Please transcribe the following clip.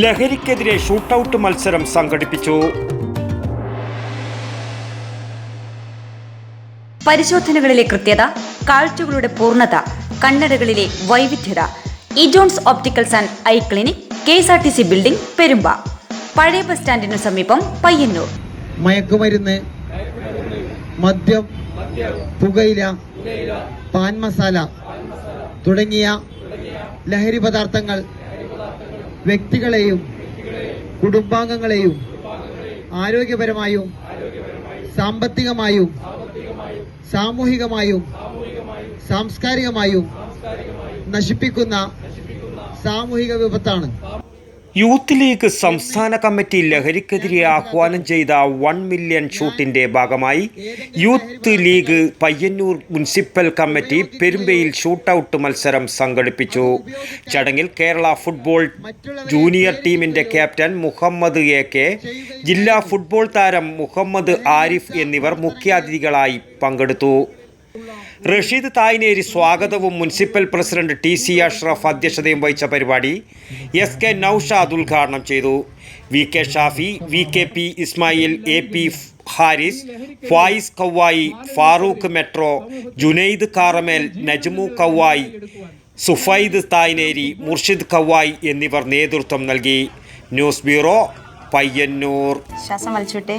ലഹരിക്കെതിരെ ഷൂട്ടൌട്ട് മത്സരം സംഘടിപ്പിച്ചു. പരിശോധനകളിലെ കൃത്യത കാഴ്ചകളുടെ പൂർണത കണ്ണടകളിലെ വൈവിധ്യത. ഇജോൺസ് opticals and eye clinic K S R T C building Perumba. പഴയ ബസ് സ്റ്റാൻഡിനു സമീപം പയ്യന്നൂർ. മയക്കുമരുന്ന് മദ്യം പുകയില പാൻ മസാല തുടങ്ങിയ ലഹരി പദാർത്ഥങ്ങൾ വ്യക്തികളെയും കുടുംബാംഗങ്ങളെയും ആരോഗ്യപരമായും സാമ്പത്തികമായും സാമൂഹികമായും സാംസ്കാരികമായും നശിപ്പിക്കുന്ന സാമൂഹിക വിപത്താണ്. യൂത്ത് ലീഗ് സംസ്ഥാന കമ്മിറ്റി ലഹരിക്കെതിരെ ആഹ്വാനം ചെയ്ത വൺ മില്യൺ ഷൂട്ടിന്റെ ഭാഗമായി youth league Payyanur municipal committee പെരുമ്പയിൽ shootout മത്സരം സംഘടിപ്പിച്ചു. ചടങ്ങിൽ കേരള ഫുട്ബോൾ ജൂനിയർ ടീമിന്റെ ക്യാപ്റ്റൻ മുഹമ്മദ് എ കെ ജില്ലാ ഫുട്ബോൾ താരം മുഹമ്മദ് ആരിഫ് എന്നിവർ മുഖ്യാതിഥികളായി പങ്കെടുത്തു. റഷീദ് തായ്നേരി സ്വാഗതവും municipal president T C Ashraf അധ്യക്ഷതയും വഹിച്ച പരിപാടി എസ് കെ നൌഷാദ് ഉദ്ഘാടനം ചെയ്തു. V K Shafi V K P Ismail A P Haris Fayis Kauvayi Farooq metro Junaid Karamel Najmu Kavvayi Sufaid Thayneri Murshid Kavvayi എന്നിവർ നേതൃത്വം നൽകി. News bureau Payyanur. ശ്വാസം വലിച്ചുവിട്ടെ.